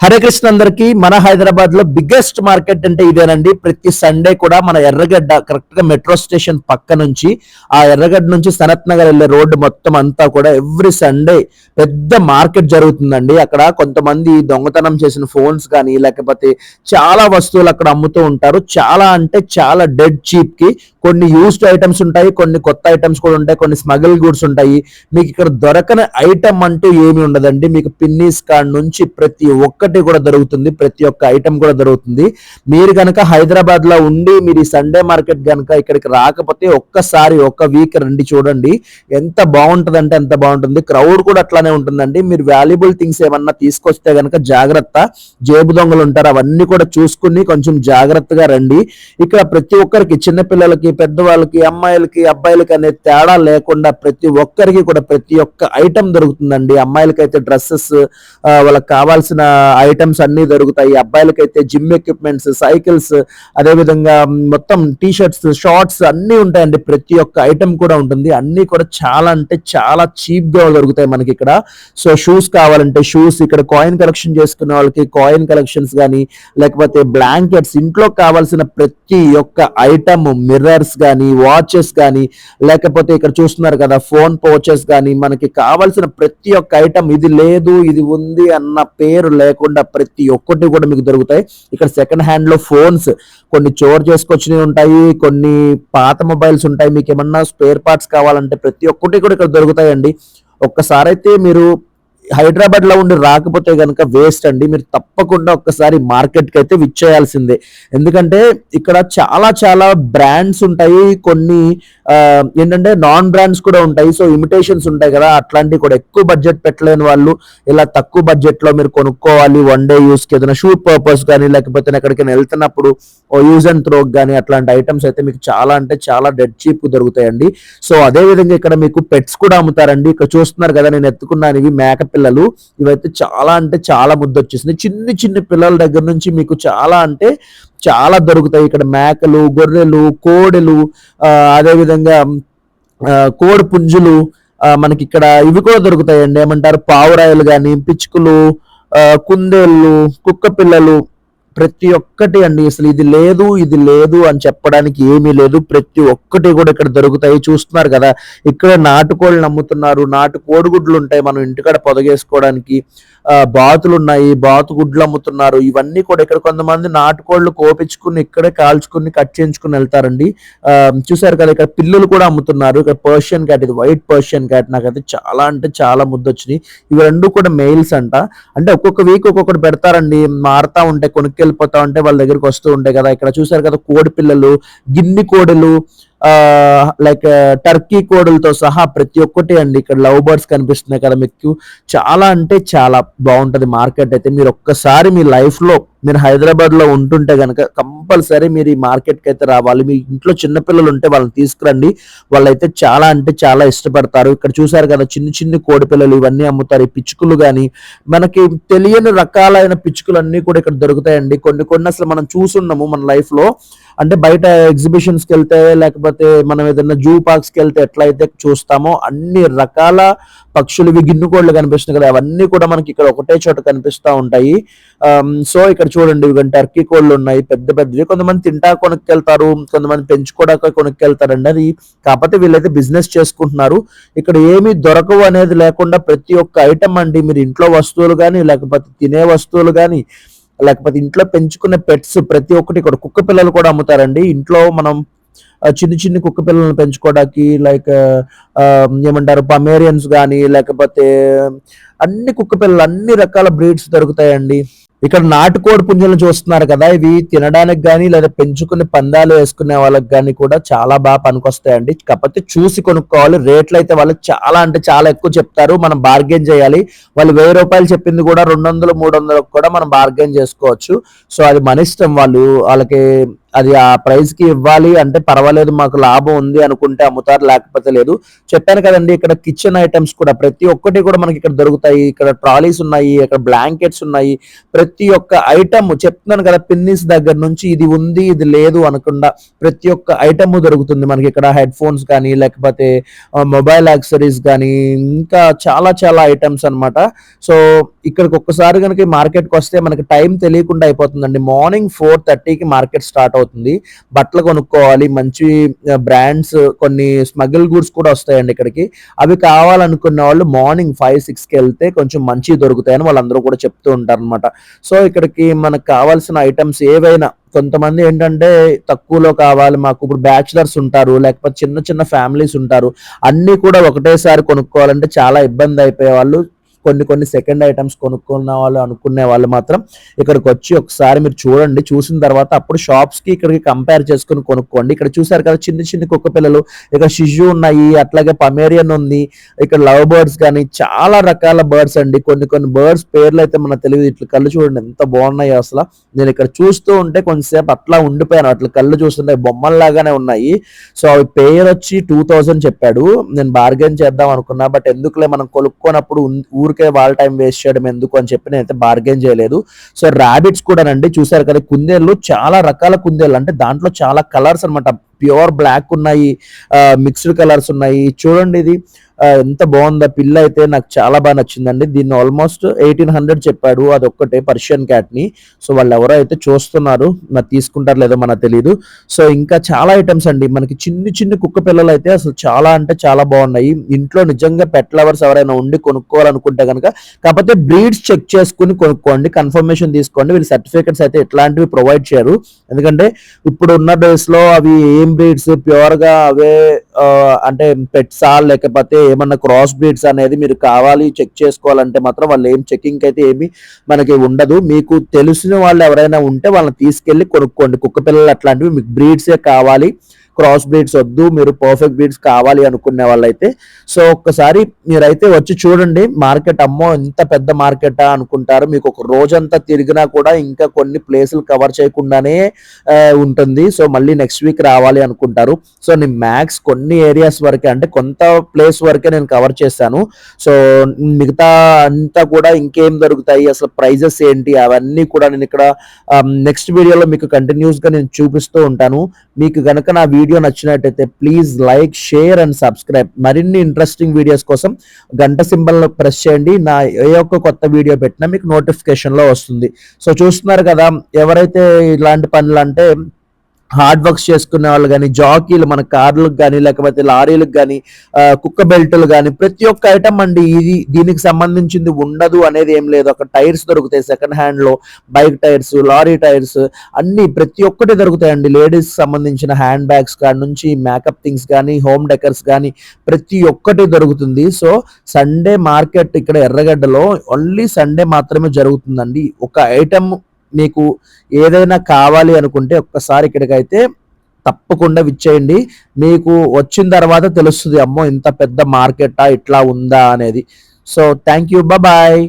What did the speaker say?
హరే కృష్ణ అందరికి మన హైదరాబాద్లో బిగ్గెస్ట్ మార్కెట్ అంటే ఇదేనండి. ప్రతి సండే కూడా మన ఎర్రగడ్డ కరెక్ట్గా మెట్రో స్టేషన్ పక్క నుంచి ఆ ఎర్రగడ్డ నుంచి సనత్ నగర్ వెళ్ళే రోడ్డు మొత్తం అంతా కూడా ఎవ్రీ సండే పెద్ద మార్కెట్ జరుగుతుందండి. అక్కడ కొంతమంది దొంగతనం చేసిన ఫోన్స్ కానీ లేకపోతే చాలా వస్తువులు అక్కడ అమ్ముతూ ఉంటారు. చాలా అంటే చాలా డెడ్ చీప్కి కొన్ని యూస్డ్ ఐటమ్స్ ఉంటాయి కొన్ని కొత్త ఐటమ్స్ కూడా ఉంటాయి కొన్ని స్మగిల్ గూడ్స్ ఉంటాయి. మీకు ఇక్కడ దొరకని ఐటమ్ అంటూ ఏమి ఉండదండి. మీకు పిన్నీస్ కార్డ్ నుంచి ప్రతి ఒక్కటి కూడా దొరుకుతుంది ప్రతి ఒక్క ఐటమ్ కూడా దొరుకుతుంది. మీరు కనుక హైదరాబాద్లో ఉండి మీరు ఈ సండే మార్కెట్ కనుక ఇక్కడికి రాకపోతే ఒక్కసారి ఒక్క వీక్ రండి చూడండి. ఎంత బాగుంటుంది అంటే ఎంత బాగుంటుంది. క్రౌడ్ కూడా అట్లానే ఉంటుందండి. మీరు వాల్యుబుల్ థింగ్స్ ఏమన్నా తీసుకొస్తే కనుక జాగ్రత్త. జేబు దొంగలు ఉంటారు అవన్నీ కూడా చూసుకుని కొంచెం జాగ్రత్తగా రండి. ఇక్కడ ప్రతి ఒక్కరికి చిన్నపిల్లలకి పెద్దవాళ్ళకి అమ్మాయిలకి అబ్బాయిలకి అనే తేడా లేకుండా ప్రతి ఒక్కరికి కూడా ప్రతి ఒక్క ఐటమ్ దొరుకుతుందండి. అమ్మాయిలకైతే డ్రెస్సెస్ వాళ్ళకి కావాల్సిన ఐటమ్స్ అన్ని దొరుకుతాయి. అబ్బాయిలకి అయితే జిమ్ ఎక్విప్మెంట్స్ సైకిల్స్ అదేవిధంగా మొత్తం టీ షర్ట్స్ షార్ట్స్ అన్ని ఉంటాయండి. ప్రతి ఒక్క ఐటమ్ కూడా ఉంటుంది. అన్ని కూడా చాలా అంటే చాలా చీప్గా దొరుకుతాయి మనకి ఇక్కడ. సో షూస్ కావాలంటే షూస్ ఇక్కడ కాయిన్ కలెక్షన్ చేసుకునే వాళ్ళకి కాయిన్ కలెక్షన్స్ కానీ లేకపోతే బ్లాంకెట్స్ ఇంట్లో కావాల్సిన ప్రతి ఒక్క ఐటమ్ మిర్రర్స్ కానీ వాచెస్ కానీ లేకపోతే ఇక్కడ చూస్తున్నారు కదా ఫోన్ పౌచెస్ కానీ మనకి కావాల్సిన ప్రతి ఒక్క ఐటమ్ ఇది లేదు ఇది ఉంది అన్న పేరు లేకుండా ప్రతి ఒక్కటి కూడా మీకు దొరుకుతాయి. ఇక్కడ సెకండ్ హ్యాండ్లో ఫోన్స్ కొన్ని చోర్ చేసుకొచ్చినవి ఉంటాయి కొన్ని పాత మొబైల్స్ ఉంటాయి. మీకు ఏమన్నా స్పేర్ పార్ట్స్ కావాలంటే ప్రతి ఒక్కటి కూడా ఇక్కడ దొరుకుతాయండి. ఒక్కసారైతే మీరు హైదరాబాద్లో ఉండి రాకపోతే కనుక వేస్ట్ అండి. మీరు తప్పకుండా ఒక్కసారి మార్కెట్కి అయితే విచ్చేయాల్సిందే. ఎందుకంటే ఇక్కడ చాలా చాలా బ్రాండ్స్ ఉంటాయి. కొన్ని ఏంటంటే నాన్ బ్రాండ్స్ కూడా ఉంటాయి. సో ఇమిటేషన్స్ ఉంటాయి కదా. అట్లాంటివి కూడా ఎక్కువ బడ్జెట్ పెట్టలేని వాళ్ళు ఇలా తక్కువ బడ్జెట్లో మీరు కొనుక్కోవాలి. వన్ డే యూస్కి ఏదైనా షూట్ పర్పస్ కానీ లేకపోతే ఎక్కడికైనా వెళ్తున్నప్పుడు యూజ్ అండ్ త్రో కానీ అట్లాంటి ఐటమ్స్ అయితే మీకు చాలా అంటే చాలా డెడ్ చీప్ దొరుకుతాయండి. సో అదే విధంగా ఇక్కడ మీకు పెట్స్ కూడా అమ్ముతారండి. ఇక్కడ చూస్తున్నారు కదా నేను ఎత్తుకున్నాను ఇవి మేక పిల్లలు ఇవైతే చాలా అంటే చాలా ముద్ద వచ్చేసింది చిన్ని చిన్ని పిల్లల దగ్గర నుంచి మీకు చాలా అంటే చాలా దొరుకుతాయి. ఇక్కడ మేకలు గొర్రెలు కోడెలు అదేవిధంగా ఆ, కోడి పుంజులు మనకి ఇక్కడ ఇవి కూడా దొరుకుతాయండి. ఏమంటారు? పావురాయలు కానీ పిచ్చుకలు కుందేళ్ళు కుక్క పిల్లలు ప్రతి ఒక్కటి అండి. అసలు ఇది లేదు ఇది లేదు అని చెప్పడానికి ఏమీ లేదు. ప్రతి ఒక్కటి కూడా ఇక్కడ దొరుకుతాయి. చూస్తున్నారు కదా ఇక్కడ నాటుకోళ్ళు అమ్ముతున్నారు నాటు కోడిగుడ్లు ఉంటాయి మనం ఇంటికాడ పొదగేసుకోవడానికి. బాతులు ఉన్నాయి బాతు గుడ్లు అమ్ముతున్నారు. ఇవన్నీ కూడా ఇక్కడ కొంతమంది నాటుకోళ్ళు కోపించుకుని ఇక్కడే కాల్చుకుని కట్ చేయించుకుని వెళ్తారండి. చూసారు కదా ఇక్కడ పిల్లులు కూడా అమ్ముతున్నారు. ఇక్కడ పర్షియన్ క్యాట్ ఇది వైట్ పర్షియన్ క్యాట్ నాకైతే చాలా అంటే చాలా ముద్దొచ్చినాయి. ఇవి రెండు కూడా మెయిల్స్ అంట. అంటే ఒక్కొక్క వీక్ ఒక్కొక్కటి పెడతారండి. మారుతా ఉంటాయి వెళ్ళిపోతా ఉంటే వాళ్ళ దగ్గరికి వస్తూ ఉంటాయి కదా. ఇక్కడ చూసారు కదా కోడి పిల్లలు గిన్ని కోడలు ఆ లైక్ టర్కీ కోడలతో సహా ప్రతి ఒక్కటి అండి. ఇక్కడ లవ్ బర్డ్స్ కనిపిస్తున్నాయి కదా మీకు. చాలా అంటే చాలా బాగుంటది మార్కెట్ అయితే. మీరు ఒక్కసారి మీ లైఫ్లో మీరు హైదరాబాద్లో ఉంటుంటే కనుక కంపల్సరీ మీరు ఈ మార్కెట్కి అయితే రావాలి. మీ ఇంట్లో చిన్నపిల్లలు ఉంటే వాళ్ళని తీసుకురండి. వాళ్ళైతే చాలా అంటే చాలా ఇష్టపడతారు. ఇక్కడ చూసారు కదా చిన్న చిన్న కోడి పిల్లలు ఇవన్నీ అమ్ముతారు. ఈ పిచ్చుకలు కానీ మనకి తెలియని రకాలైన పిచ్చుకలు అన్నీ కూడా ఇక్కడ దొరుకుతాయండి. కొన్ని కొన్ని అసలు మనం చూసున్నాము మన లైఫ్లో అంటే బయట ఎగ్జిబిషన్స్కి వెళ్తే లేకపోతే మనం ఏదైనా జూ పార్క్స్కి వెళ్తే ఎట్లయితే చూస్తామో అన్ని రకాల పక్షులు ఇవి కనిపిస్తున్నాయి కదా అవన్నీ కూడా మనకి ఇక్కడ ఒకటే చోట కనిపిస్తా ఉంటాయి. సో ఇక్కడ చూడండి ఇవి టర్కీ కోళ్ళు ఉన్నాయి పెద్ద పెద్దవి. కొంతమంది తింటా కొనుక్కెళ్తారు కొంతమంది పెంచుకోవడానికి కొనుక్కెళ్తారండి అది. కాకపోతే వీళ్ళైతే బిజినెస్ చేసుకుంటున్నారు. ఇక్కడ ఏమీ దొరకవు అనేది లేకుండా ప్రతి ఒక్క ఐటమ్ అండి మీరు ఇంట్లో వస్తువులు కానీ లేకపోతే తినే వస్తువులు కానీ లేకపోతే ఇంట్లో పెంచుకునే పెట్స్ ప్రతి ఒక్కటి ఇక్కడ కుక్క పిల్లలు కూడా అమ్ముతారండి. ఇంట్లో మనం చిన్న చిన్న కుక్క పిల్లలను పెంచుకోవడానికి లైక్ ఏమంటారు పమేరియన్స్ కానీ లేకపోతే అన్ని కుక్క పిల్లలు అన్ని రకాల బ్రీడ్స్ దొరుకుతాయండి. ఇక్కడ నాటుకోడి పుంజులను చూస్తున్నారు కదా ఇవి తినడానికి కానీ లేదా పెంచుకునే పందాలు వేసుకునే వాళ్ళకి కానీ కూడా చాలా బాగా పనికొస్తాయండి. కాకపోతే చూసి కొనుక్కోవాలి రేట్లు అయితే వాళ్ళకి చాలా అంటే చాలా ఎక్కువ చెప్తారు మనం బార్గెన్ చేయాలి. వాళ్ళు వెయ్యి రూపాయలు చెప్పింది కూడా రెండు వందలు మూడు వందలకు కూడా మనం బార్గెన్ చేసుకోవచ్చు. సో అది మన ఇష్టం వాళ్ళు వాళ్ళకి అది ఆ ప్రైస్కి ఇవ్వాలి అంటే పర్వాలేదు మాకు లాభం ఉంది అనుకుంటే అమ్ముతారు లేకపోతే లేదు. చెప్పాను కదండి ఇక్కడ కిచెన్ ఐటమ్స్ కూడా ప్రతి ఒక్కటి కూడా మనకి ఇక్కడ దొరుకుతాయి. ఇక్కడ ట్రాలీస్ ఉన్నాయి ఇక్కడ బ్లాంకెట్స్ ఉన్నాయి. ప్రతి ఒక్క ఐటమ్ చెప్తున్నాను కదా పిన్నిస్ దగ్గర నుంచి ఇది ఉంది ఇది లేదు అనకుండా ప్రతి ఒక్క ఐటమ్ దొరుకుతుంది మనకి ఇక్కడ. హెడ్ ఫోన్స్ కానీ లేకపోతే మొబైల్ యాక్సరీస్ కానీ ఇంకా చాలా చాలా ఐటమ్స్ అన్నమాట. సో ఇక్కడికి ఒక్కసారి కనుక మార్కెట్కి వస్తే మనకి టైం తెలియకుండా అయిపోతుందండి. మార్నింగ్ ఫోర్ థర్టీకి మార్కెట్ స్టార్ట్ అవుతుంది. బట్టలు కొనుక్కోవాలి మంచి బ్రాండ్స్ కొన్ని స్మగిల్ గూడ్స్ కూడా వస్తాయండి ఇక్కడికి. అవి కావాలనుకున్న వాళ్ళు మార్నింగ్ ఫైవ్ సిక్స్కి వెళ్తే కొంచెం మంచి దొరుకుతాయని వాళ్ళందరూ కూడా చెప్తూ ఉంటారు అనమాట సో ఇక్కడికి మనకు కావాల్సిన ఐటమ్స్ ఏవైనా కొంతమంది ఏంటంటే తక్కువలో కావాలి మాకు ఇప్పుడు బ్యాచులర్స్ ఉంటారు లేకపోతే చిన్న చిన్న ఫ్యామిలీస్ ఉంటారు అన్నీ కూడా ఒకటేసారి కొనుక్కోవాలంటే చాలా ఇబ్బంది అయిపోయే వాళ్ళు కొన్ని కొన్ని సెకండ్ ఐటమ్స్ కొనుక్కున్న వాళ్ళు అనుకునే వాళ్ళు మాత్రం ఇక్కడికి వచ్చి ఒకసారి మీరు చూడండి. చూసిన తర్వాత అప్పుడు షాప్స్కి ఇక్కడికి కంపేర్ చేసుకుని కొనుక్కోండి. ఇక్కడ చూసారు కదా చిన్న చిన్న కుక్క పిల్లలు ఇక్కడ షిజు ఉన్నాయి అట్లాగే పమేరియన్ ఉంది ఇక్కడ లవ్ బర్డ్స్ కానీ చాలా రకాల బర్డ్స్ అండి. కొన్ని కొన్ని బర్డ్స్ పేర్లు అయితే మన తెలియదు ఇట్లా కళ్ళు చూడండి ఎంత బాగున్నాయి అసలు. నేను ఇక్కడ చూస్తూ ఉంటే కొంచెంసేపు అట్లా ఉండిపోయాను. అట్లా కళ్ళు చూస్తుంటే బొమ్మల్లాగానే ఉన్నాయి. సో అవి పేరు వచ్చి టూ థౌజండ్ చెప్పాడు. నేను బార్గెన్ చేద్దాం అనుకున్నా బట్ ఎందుకులే మనం కొనుక్కోనప్పుడు ఊరికే వాళ్ళ టైం వేస్ట్ చేయడం ఎందుకు అని చెప్పి నేనైతే బార్గెన్ చేయలేదు. సో ర్యాబిట్స్ కూడానండి చూసారు కదా కుందేళ్ళు చాలా రకాల కుందేళ్ళు. అంటే దాంట్లో చాలా కలర్స్ అన్నమాట. ప్యూర్ బ్లాక్ ఉన్నాయి మిక్స్డ్ కలర్స్ ఉన్నాయి. చూడండి ఇది. ఎంత బాగుందా పిల్ల అయితే నాకు చాలా బాగా నచ్చిందండి. దీన్ని ఆల్మోస్ట్ ఎయిటీన్ హండ్రెడ్ చెప్పాడు అది పర్షియన్ క్యాట్ని సో వాళ్ళు ఎవరో అయితే చూస్తున్నారు మరి తీసుకుంటారు లేదో మనకు తెలియదు సో ఇంకా చాలా ఐటమ్స్ అండి. మనకి చిన్ని చిన్ని కుక్క పిల్లలు అయితే అసలు చాలా అంటే చాలా బాగున్నాయి. ఇంట్లో నిజంగా పెట్ లవర్స్ ఎవరైనా ఉండి కొనుక్కోవాలనుకుంటే కనుక కాకపోతే బ్రీడ్స్ చెక్ చేసుకుని కొనుక్కోండి కన్ఫర్మేషన్ తీసుకోండి. వీళ్ళు సర్టిఫికెట్స్ అయితే ఇట్లాంటివి ప్రొవైడ్ చేయరు. ఎందుకంటే ఇప్పుడు ఉన్న డేస్లో అవి ఏం బ్రీడ్స్ ప్యూర్గా అవే అంటే పెట్సా లేకపోతే ఏమన్నా క్రాస్ బ్రీడ్స్ అనేది మీరు కావాలి చెక్ చేసుకోవాలంటే మాత్రం వాళ్ళు ఏం చెకింగ్ అయితే ఏమి మనకి ఉండదు. మీకు తెలిసిన వాళ్ళు ఎవరైనా ఉంటే వాళ్ళని తీసుకెళ్ళి కొనుక్కోండి. కుక్క పిల్లలు అట్లాంటివి మీకు బ్రీడ్సే కావాలి. క్రాస్ బ్రీడ్స్ వద్దు మీరు పర్ఫెక్ట్ బ్రీడ్స్ కావాలి అనుకునే వాళ్ళైతే. సో ఒక్కసారి మీరైతే వచ్చి చూడండి మార్కెట్ అమ్మో ఇంత పెద్ద మార్కెటా అనుకుంటారు. మీకు ఒక రోజంతా తిరిగినా కూడా ఇంకా కొన్ని ప్లేసులు కవర్ చేయకుండానే ఉంటుంది. సో మళ్ళీ నెక్స్ట్ వీక్ రావాలి అనుకుంటారు. సో నేను మ్యాక్స్ కొన్ని ఏరియాస్ వరకే అంటే కొంత ప్లేస్ వరకే నేను కవర్ చేశాను. సో మిగతా అంతా కూడా ఇంకేం దొరుకుతాయి అసలు ప్రైజెస్ ఏంటి అవన్నీ కూడా నేను ఇక్కడ నెక్స్ట్ వీడియోలో మీకు కంటిన్యూస్గా నేను చూపిస్తూ ఉంటాను. మీకు కనుక నా వీడియో వీడియో నచ్చినట్టయితే please like share and subscribe మరిన్ని ఇంట్రెస్టింగ్ వీడియోస్ కోసం గంట సింబల్ ప్రెస్ చేయండి. నా ఏ ఒక్క కొత్త వీడియో పెట్టినా మీకు నోటిఫికేషన్లో వస్తుంది. సో చూస్తున్నారు కదా ఎవరైతే ఇలాంటి పనులు అంటే హార్డ్ వర్క్స్ చేసుకునే వాళ్ళు కానీ జాకీలు మన కార్లకు కానీ లేకపోతే లారీలకు కానీ కుక్క బెల్టులు కానీ ప్రతి ఒక్క ఐటమ్ అండి ఇది దీనికి సంబంధించింది ఉండదు అనేది ఏం లేదు. అక్కడ టైర్స్ దొరుకుతాయి సెకండ్ హ్యాండ్లో బైక్ టైర్స్ లారీ టైర్స్ అన్ని ప్రతి ఒక్కటి దొరుకుతాయండి. లేడీస్ సంబంధించిన హ్యాండ్ బ్యాగ్స్ కాడి నుంచి మేకప్ థింగ్స్ కానీ హోమ్ డెకర్స్ కానీ ప్రతి ఒక్కటి దొరుకుతుంది. సో సండే మార్కెట్ ఇక్కడ ఎర్రగడ్డలో ఓన్లీ సండే మాత్రమే జరుగుతుందండి. ఒక ఐటమ్ మీకు ఏదైనా కావాలి అనుకుంటే ఒక్కసారి ఇక్కడికైతే తప్పకుండా విచ్చేయండి. మీకు వచ్చిన తర్వాత తెలుస్తుంది అమ్మో ఇంత పెద్ద మార్కెటా ఇట్లా ఉందా అనేది. So thank you bye